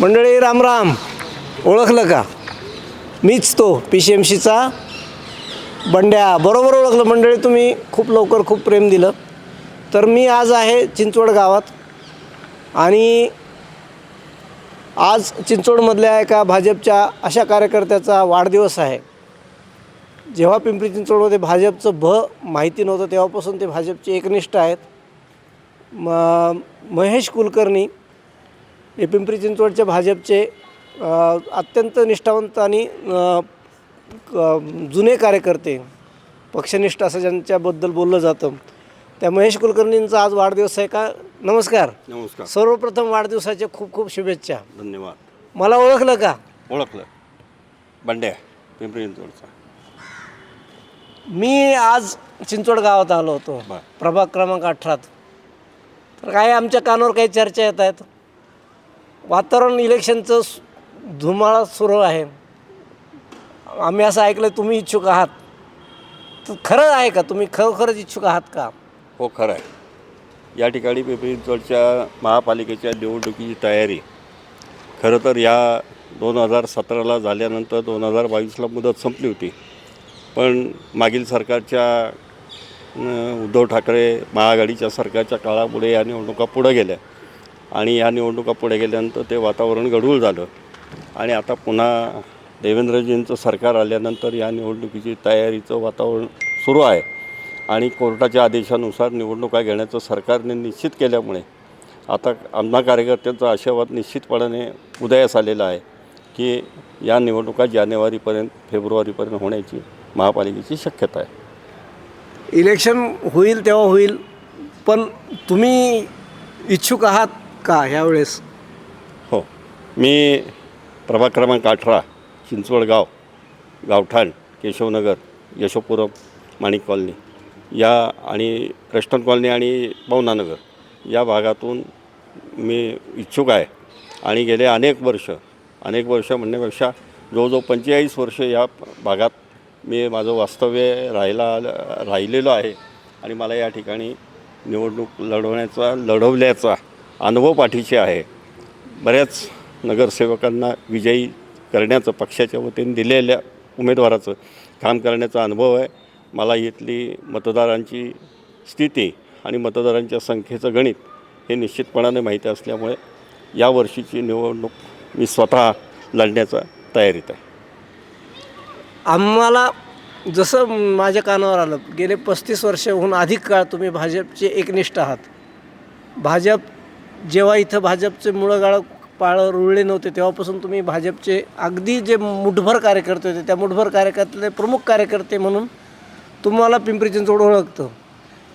मंडळी रामराम ओळखलं का? मीच तो पी सी एम सीचा बंड्या. बरोबर ओळखलं मंडळी तुम्ही खूप लवकर खूप प्रेम दिलं. तर मी आज आहे चिंचवड गावात. आणि आज चिंचवडमधल्या एका भाजपच्या अशा कार्यकर्त्याचा वाढदिवस आहे. जेव्हा पिंपरी चिंचवडमध्ये भाजपचं भ माहिती नव्हतं तेव्हापासून ते भाजपचे एकनिष्ठ आहेत. म महेश कुलकर्णी हे पिंपरी चिंचवडच्या भाजपचे अत्यंत निष्ठावंत आणि जुने कार्यकर्ते पक्षनिष्ठ असं ज्यांच्याबद्दल बोललं जातं. त्या महेश कुलकर्णींचा आज वाढदिवस आहे का? नमस्कार. नमस्कार. सर्वप्रथम वाढदिवसाच्या खूप खूप शुभेच्छा. धन्यवाद. मला ओळखलं का? ओळखलं. बंड्या पिंपरी चिंचवडचा मी आज चिंचवड गावात आलो होतो. प्रभाग क्रमांक अठरात. तर काय आमच्या कानावर काही चर्चा येत आहेत? वातावरण इलेक्शनचं धुमाळा सुरू आहे. आम्ही असं ऐकलं तुम्ही इच्छुक आहात. तर खरं आहे का? तुम्ही खरोखरच इच्छुक आहात का? हो खरं आहे. या ठिकाणी पिंपरी चिंचवडच्या महापालिकेच्या निवडणुकीची तयारी. खरं तर या दोन हजार सतराला झाल्यानंतर दोन हजार बावीसला मुदत संपली होती. पण मागील सरकारच्या उद्धव ठाकरे महाआघाडीच्या सरकारच्या काळामुळे या निवडणुका पुढं गेल्या. आणि या निवडणुका पुढे गेल्यानंतर ते वातावरण गढूळ झालं. आणि आता पुन्हा देवेंद्रजींचं सरकार आल्यानंतर या निवडणुकीची तयारीचं वातावरण सुरू आहे. आणि कोर्टाच्या आदेशानुसार निवडणुका घेण्याचं सरकारने निश्चित केल्यामुळे आता आमना कार्यकर्त्यांचा आशावाद निश्चितपणाने उदयास आलेला आहे की या निवडणुका जानेवारीपर्यंत फेब्रुवारीपर्यंत होण्याची महापालिकेची शक्यता आहे. इलेक्शन होईल तेव्हा होईल पण तुम्ही इच्छुक आहात का ह्यावेळेस? हो. मी प्रभाग क्रमांक अठरा चिंचवड गाव गावठाण केशवनगर यशोपुरम माणिक कॉलनी या आणि वेस्टर्न कॉलनी आणि पवनानगर या भागातून मी इच्छुक आहे. आणि गेले अनेक वर्ष अनेक वर्ष म्हणण्यापेक्षा जवळजवळ पंचेचाळीस वर्ष या भागात मी माझं वास्तव्य राहायला राहिलेलो आहे. आणि मला या ठिकाणी निवडणूक लढवण्याचा लढवल्याचा अनुभव पाठीशी आहे. बऱ्याच नगरसेवकांना विजयी करण्याचं पक्षाच्या वतीने दिलेल्या उमेदवाराचं काम करण्याचा अनुभव आहे. मला इथली मतदारांची स्थिती आणि मतदारांच्या संख्येचं गणित हे निश्चितपणाने माहिती असल्यामुळे या वर्षीची निवडणूक मी स्वतः लढण्याचा तयारीत आहे. आम्हाला जसं माझ्या कानावर आलं गेले पस्तीस वर्षाहून अधिक काळ तुम्ही भाजपचे एकनिष्ठ आहात. भाजप जेव्हा इथं भाजपचे मुळं गाळं पाळं रुळले नव्हते तेव्हापासून तुम्ही भाजपचे अगदी जे मुठभर कार्यकर्ते होते त्या मुठभर कार्यकर्त्यातले प्रमुख कार्यकर्ते म्हणून तुम्हाला पिंपरी चिंचवड ओळखतं.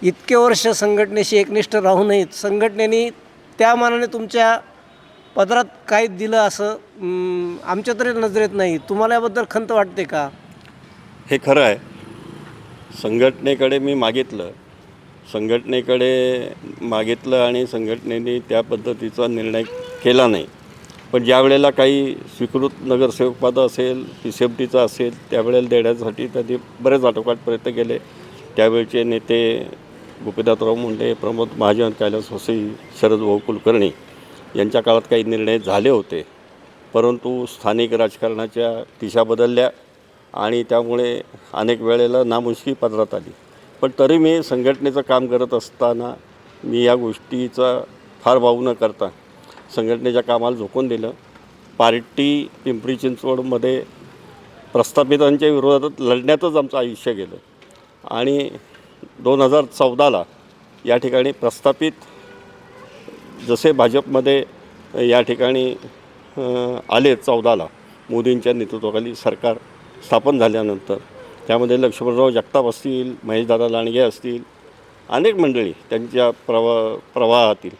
इतके वर्ष संघटनेशी एकनिष्ठ राहूनही संघटनेने त्या मानाने तुमच्या पदरात काही दिलं असं आमच्या तरी नजरेत नाही. तुम्हाला याबद्दल खंत वाटते का? हे खरं आहे. संघटनेकडे मी मागितलं. संघटनेकडे मागितलं आणि संघटनेने त्या पद्धतीचा निर्णय केला नाही. पण ज्या वेळेला काही स्वीकृत नगरसेवक पद असेल पी सी एफ टीचं असेल त्यावेळेला देण्यासाठी त्यांनी बरेच आटोकाट प्रयत्न केले. त्यावेळचे नेते गोपीनाथराव मुंडे प्रमोद महाजन कैलास वसई शरद भाऊ कुलकर्णी यांच्या काळात काही निर्णय झाले होते. परंतु स्थानिक राजकारणाच्या दिशा बदलल्या आणि त्यामुळे अनेक वेळेला नामुष्की पदरात आली. पण तरी मी संघटनेचं काम करत असताना मी या गोष्टीचा फार भाऊ न करता संघटनेच्या कामाला झोकून दिलं. पार्टी पिंपरी चिंचवडमध्ये प्रस्थापितांच्या विरोधात लढण्यातच आमचं आयुष्य गेलं. आणि दोन हजार चौदाला या ठिकाणी प्रस्थापित जसे भाजपमध्ये या ठिकाणी आले चौदाला मोदींच्या नेतृत्वाखाली सरकार स्थापन झाल्यानंतर त्यामध्ये लक्ष्मणराव जगताप असतील महेशदादा लांडगे असतील अनेक मंडळी त्यांच्या प्रवा प्रवाहातील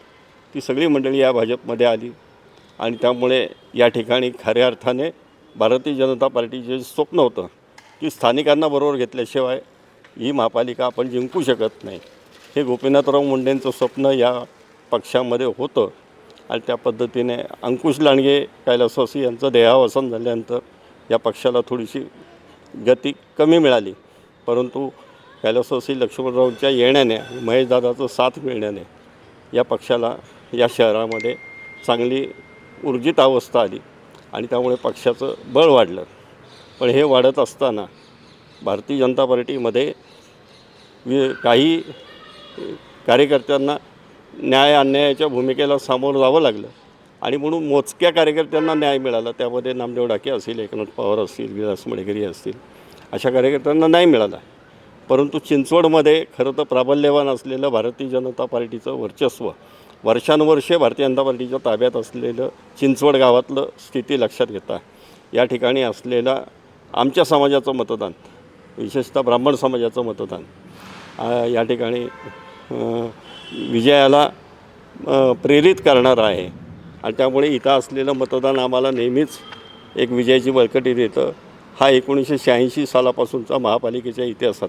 ती सगळी मंडळी या भाजपमध्ये आली. आणि त्यामुळे या ठिकाणी खऱ्या अर्थाने भारतीय जनता पार्टीचे स्वप्न होतं की स्थानिकांना बरोबर घेतल्याशिवाय ही महापालिका आपण जिंकू शकत नाही. हे गोपीनाथराव मुंडेंचं स्वप्न या पक्षामध्ये होतं. आणि त्या पद्धतीने अंकुश लांडगे कैलासवासी यांचं देहावसन झाल्यानंतर या पक्षाला थोडीशी गती कमी मिळाली. परंतु कैलासवासी लक्ष्मणरावच्या येण्याने महेशदादाचं साथ मिळण्याने या पक्षाला या शहरामध्ये चांगली ऊर्जित अवस्था आली आणि त्यामुळे पक्षाचं बळ वाढलं. पण हे वाढत असताना भारतीय जनता पार्टीमध्ये वि काही कार्यकर्त्यांना न्याय अन्यायाच्या भूमिकेला सामोरं जावं लागलं. आणि म्हणून मोजक्या कार्यकर्त्यांना न्याय मिळाला. त्यामध्ये नामदेव डाके असतील एकनाथ पवार असतील विलास मडेकरी असतील अशा कार्यकर्त्यांना नाही मिळाला. परंतु चिंचवडमध्ये खरं तर प्राबल्यवान असलेलं भारतीय जनता पार्टीचं वर्चस्व वर्षानुवर्षे भारतीय जनता पार्टीच्या ताब्यात असलेलं चिंचवड गावातलं स्थिती लक्षात घेता या ठिकाणी असलेलं आमच्या समाजाचं मतदान विशेषतः ब्राह्मण समाजाचं मतदान या ठिकाणी विजयाला प्रेरित करणारं आहे. आणि त्यामुळे इथं असलेलं मतदान आम्हाला नेहमीच एक विजयाची बळकटी देतं हा एकोणीसशे शहाऐंशी सालापासूनचा महापालिकेच्या इतिहासात.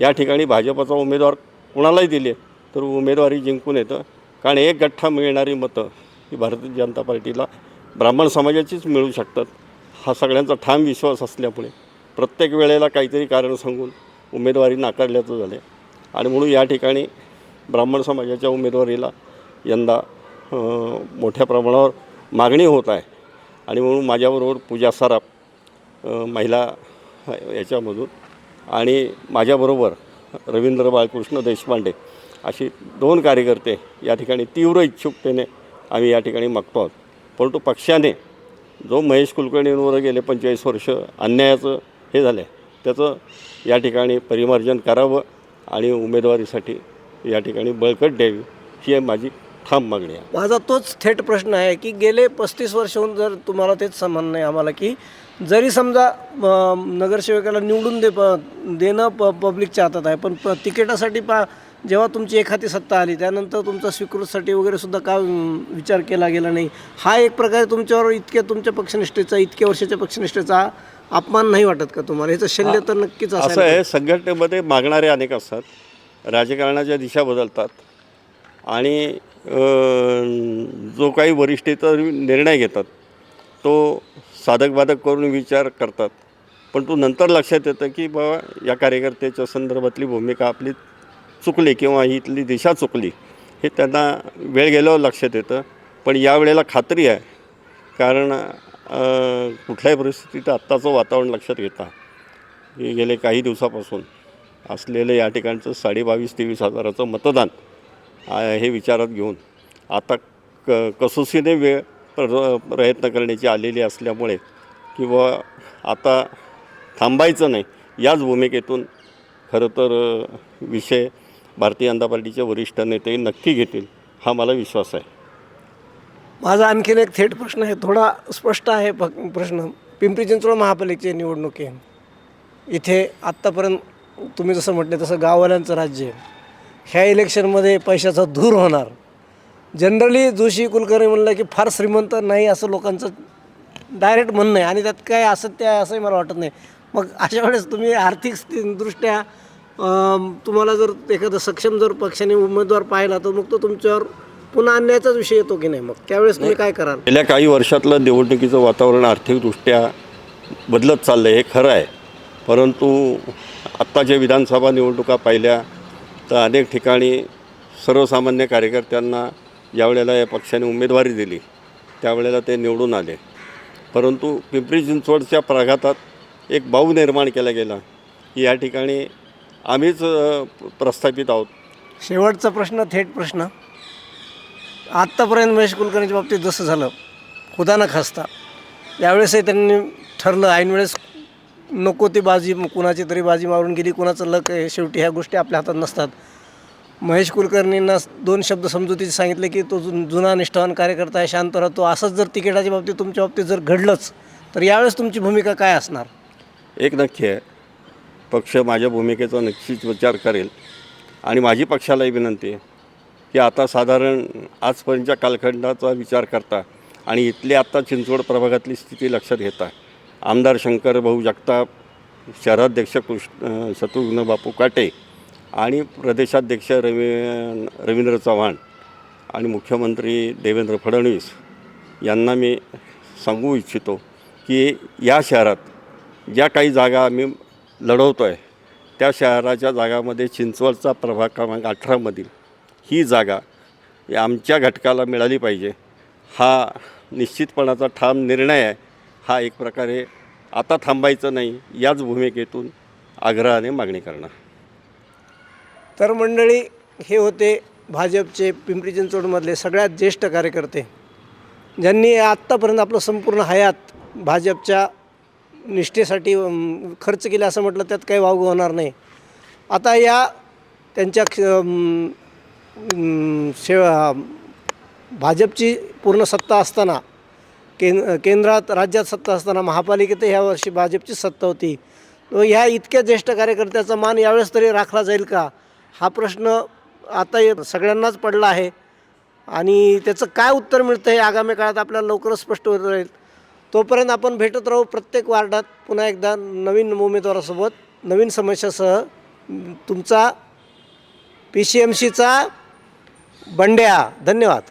या ठिकाणी भाजपाचा उमेदवार कुणालाही दिले तर उमेदवारी जिंकून येतं. कारण एक गठ्ठा मिळणारी मतं ही भारतीय जनता पार्टीला ब्राह्मण समाजाचीच मिळू शकतात. हा सगळ्यांचा ठाम विश्वास असल्यामुळे प्रत्येक वेळेला काहीतरी कारण सांगून उमेदवारी नाकारल्याचं झाले आणि म्हणून या ठिकाणी ब्राह्मण समाजाच्या उमेदवारीला यंदा मोठ्या प्रमाणावर मागणी होत आहे. आणि म्हणून माझ्याबरोबर पूजा सराफ महिला याच्यामधून आणि माझ्याबरोबर रवींद्र बाळकृष्ण देशपांडे अशी दोन कार्यकर्ते या ठिकाणी तीव्र इच्छुकतेने आम्ही या ठिकाणी मागतो आहोत. परंतु पक्षाने जो महेश कुलकर्णींवर गेले पंचेचाळीस वर्ष अन्यायाचं हे झालं आहे त्याचं या ठिकाणी परिमार्जन करावं आणि उमेदवारीसाठी या ठिकाणी बळकट द्यावी ही माझी ठाम मागणी आहे माझा तोच थेट प्रश्न आहे की गेले पस्तीस वर्षाहून जर तुम्हाला तेच म्हणणं आहे आम्हाला की जरी समजा नगरसेवकाला निवडून दे प देणं प पब्लिकच्या हातात आहे पण प तिकिटासाठी पा जेव्हा तुमची एखादी सत्ता आली त्यानंतर तुमचा स्वीकृतसाठी वगैरे सुद्धा का विचार केला गेला नाही? हा एक प्रकारे तुमच्यावर इतक्या तुमच्या पक्षनिष्ठेचा इतक्या वर्षाच्या पक्षनिष्ठेचा अपमान नाही वाटत का तुम्हाला? ह्याचं शल्य तर नक्कीच असं आहे संघटनेमध्ये मागणारे अनेक असतात. राजकारणाच्या दिशा बदलतात. आणि जो काही वरिष्ठेचा निर्णय घेतात. तो साधक बाधक करून विचार करतात. पण तो नंतर लक्षात येतं की बाबा या कार्यकर्त्याच्या संदर्भातली भूमिका आपली चुकली किंवा इथली दिशा चुकली हे त्यांना वेळ गेल्यावर लक्षात येतं. पण यावेळेला खात्री आहे कारण कुठल्याही परिस्थितीत आत्ताचं वातावरण लक्षात घेता. गेले काही दिवसापासून असलेलं या ठिकाणचं साडेबावीस तेवीस हजाराचं मतदान हे विचारात घेऊन आता क कसोसीने वेळ प्रयत्न करण्याची आलेली असल्यामुळे किंवा आता थांबायचं नाही याच भूमिकेतून खरं तर विषय भारतीय जनता पार्टीचे वरिष्ठ नेते नक्की घेतील हा मला विश्वास आहे. माझा आणखीन एक थेट प्रश्न आहे थोडा स्पष्ट आहे प- प्रश्न. पिंपरी चिंचवड महापालिकेची निवडणूक आहे. इथे आत्तापर्यंत तुम्ही जसं म्हटले तसं गाववाल्यांचं राज्य आहे. ह्या इलेक्शनमध्ये पैशाचा धूर होणार. जनरली जोशी कुलकर्णी म्हणलं की फार श्रीमंत नाही असं लोकांचं डायरेक्ट म्हणणं आहे. आणि त्यात काय असत्य आहे असंही मला वाटत नाही. मग अशा वेळेस तुम्ही आर्थिक दृष्ट्या तुम्हाला जर एखादं सक्षम जर पक्षाने उमेदवार पाहिला तर मग तो तुमच्यावर पुन्हा आणण्याचाच विषय येतो की नाही मग? त्यावेळेस तुम्ही काय कराल? गेल्या काही वर्षातलं निवडणुकीचं वातावरण आर्थिकदृष्ट्या बदलत चाललं आहे हे खरं आहे. परंतु आत्ताच्या विधानसभा निवडणुका पाहिल्या तर अनेक ठिकाणी सर्वसामान्य कार्यकर्त्यांना ज्यावेळेला या पक्षाने उमेदवारी दिली. त्यावेळेला ते निवडून आले. परंतु पिंपरी चिंचवडच्या प्रघातात एक बाऊ निर्माण केला गेला. की या ठिकाणी आम्हीच प्रस्थापित आहोत. शेवटचा प्रश्न थेट प्रश्न. आत्तापर्यंत महेश कुलकर्णीच्या बाबतीत जसं झालं खुदा न खासता. यावेळेसही त्यांनी ठरलं ऐनवेळेस नको ती बाजी कुणाची तरी बाजी मारून गेली कुणाचं लक आहे शेवटी ह्या गोष्टी आपल्या हातात नसतात. महेश कुलकर्णींना दोन शब्द समजुतीचे सांगितले की तो जु- जुना निष्ठावान कार्यकर्ता आहे शांत राहतो. असंच जर तिकिटाच्या बाबतीत तुमच्या बाबतीत जर घडलंच तर यावेळेस तुमची भूमिका काय असणार? एक नक्की आहे. पक्ष माझ्या भूमिकेचा नक्कीच विचार करेल. आणि माझी पक्षालाही विनंती आहे की आता साधारण आजपर्यंतच्या कालखंडाचा विचार करता आणि इथली आत्ता चिंचवड प्रभागातली स्थिती लक्षात घेता. आमदार शंकर भाऊ जगताप शहराध्यक्ष कृष्ण शत्रुघ्न बापू काटे आणि प्रदेशाध्यक्ष रवी रवींद्र चव्हाण आणि मुख्यमंत्री देवेंद्र फडणवीस यांना मी सांगू इच्छितो की या शहरात ज्या काही जागा आम्ही लढवतो आहे त्या शहराच्या जागामध्ये चिंचवडचा प्रभाग क्रमांक अठरामधील ही जागा आमच्या घटकाला मिळाली पाहिजे. हा निश्चितपणाचा ठाम निर्णय आहे. हा एक प्रकारे आता थांबायचं नाही याच भूमिकेतून आग्रहाने मागणी करणार. तर मंडळी हे होते भाजपचे पिंपरी चिंचवडमधले सगळ्यात ज्येष्ठ कार्यकर्ते. ज्यांनी आत्तापर्यंत आपलं संपूर्ण हयात भाजपच्या निष्ठेसाठी खर्च केला असं म्हटलं त्यात काही वावगं होणार नाही. आता या त्यांच्या सेवा भाजपची पूर्ण सत्ता असताना कें केंद्रात राज्यात सत्ता असताना महापालिकेत ह्या वर्षी भाजपची सत्ता होती. तो ह्या इतक्या ज्येष्ठ कार्यकर्त्याचा मान यावेळेस तरी राखला जाईल का? हा प्रश्न आता ये- सगळ्यांनाच पडला आहे. आणि त्याचं काय उत्तर मिळतं हे आगामी काळात आपल्याला लवकरच स्पष्ट होत राहील. तोपर्यंत आपण भेटत राहू प्रत्येक वार्डात. पुन्हा एकदा नवीन उमेदवारासोबत नवीन समस्यासह तुमचा पी सी एम सीचा बंड्या. धन्यवाद.